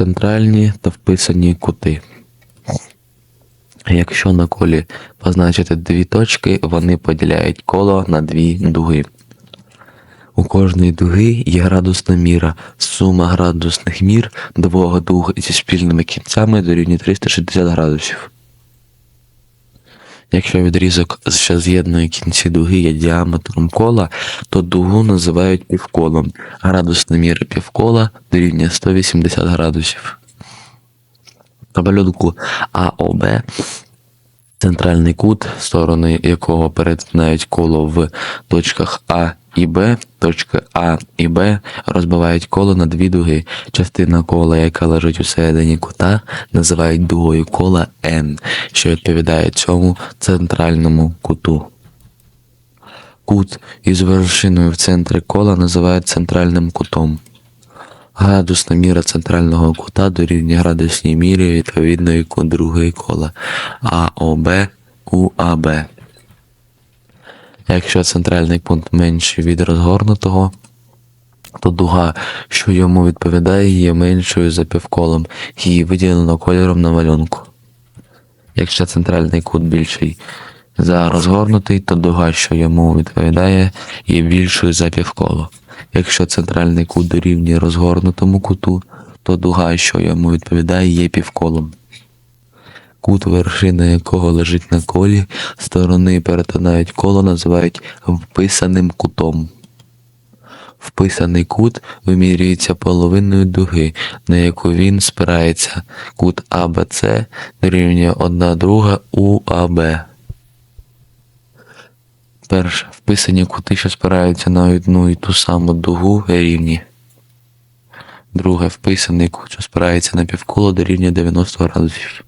Центральні та вписані кути. Якщо на колі позначити дві точки, вони поділяють коло на дві дуги. У кожної дуги є градусна міра. Сума градусних мір двох дуг зі спільними кінцями дорівнює 360 градусів. Якщо відрізок, ще з'єднує кінці дуги є діаметром кола, то дугу називають півколом. Градусна міра півкола дорівнює 180 градусів. На АОБ центральний кут, сторони якого перетинають коло в точках А і Б, точки А і Б розбивають коло на дві дуги. Частина кола, яка лежить у середині кута, називають дугою кола N, що відповідає цьому центральному куту. Кут із вершиною в центрі кола називають центральним кутом. Градусна міра центрального кута дорівнює градусній мірі відповідної другої кола АОБ УАБ. Якщо центральний пункт менший від розгорнутого, то дуга, що йому відповідає, є меншою за півколом, її виділено кольором на малюнку. Якщо центральний кут більший за розгорнутий, то дуга, що йому відповідає, є більшою за півколо. Якщо центральний кут дорівнює розгорнутому куту, то дуга, що йому відповідає, є півколом. Кут, вершина якого лежить на колі, сторони перетинають коло, називають вписаним кутом. Вписаний кут вимірюється половиною дуги, на яку він спирається. Кут АБЦ дорівнює 1 друга УАБ. Перше. Вписані кути, що спираються на одну і ту саму дугу рівні. Друге. Вписаний кут, що спирається на півколо дорівнює 90 градусів.